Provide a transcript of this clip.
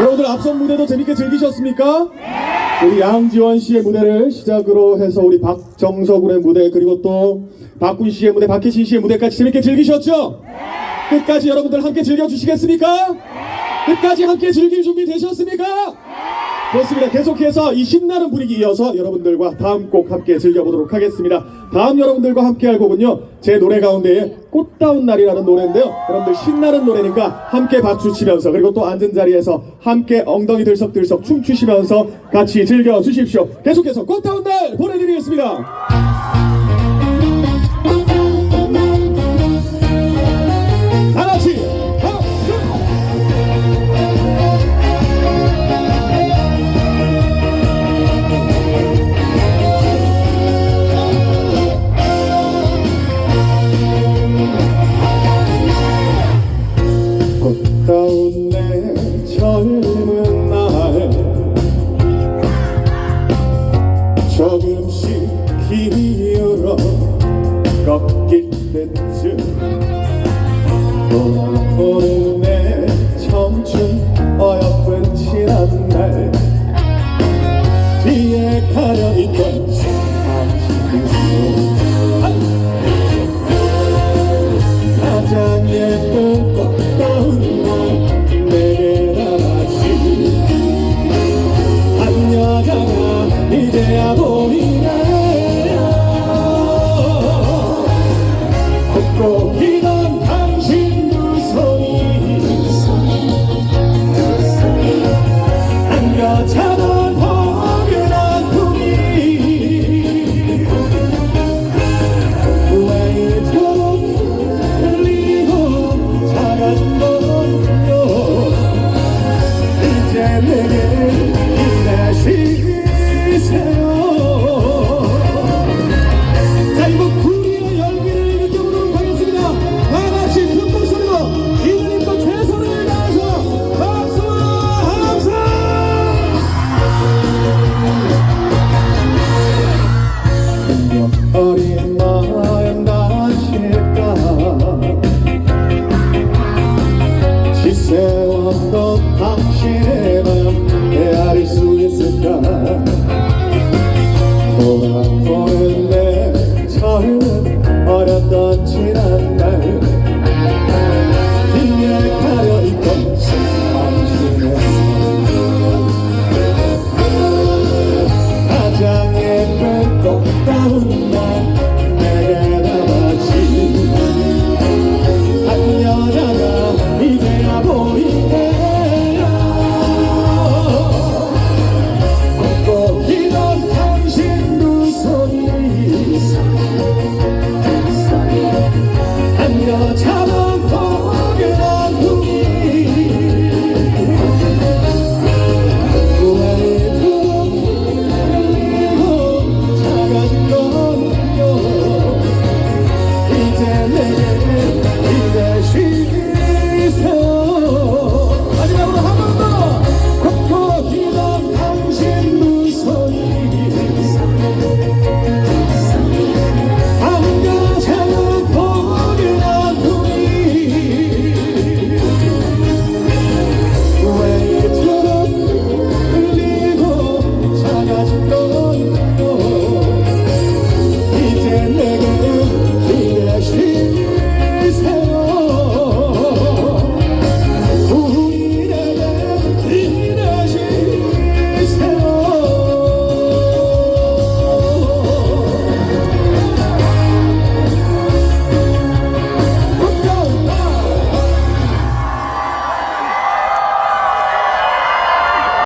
여러분들 앞선 무대도 재밌게 즐기셨습니까? 우리 양지원 씨의 무대를 시작으로 해서 우리 박정석 군의 무대 그리고 또 박군 씨의 무대, 박혜신 씨의 무대까지 재밌게 즐기셨죠? 끝까지 여러분들 함께 즐겨주시겠습니까? 끝까지 함께 즐길 준비 되셨습니까? 좋습니다. 계속해서 이 신나는 분위기 이어서 여러분들과 다음 곡 함께 즐겨보도록 하겠습니다. 다음 여러분들과 함께 할 곡은요. 제 노래 가운데에 꽃다운 날이라는 노래인데요. 여러분들 신나는 노래니까 함께 박수 치면서 그리고 또 앉은 자리에서 함께 엉덩이 들썩들썩 춤추시면서 같이 즐겨주십시오. 계속해서 꽃다운 날 보내드리겠습니다. yetecek 이제 내게 힘내시세요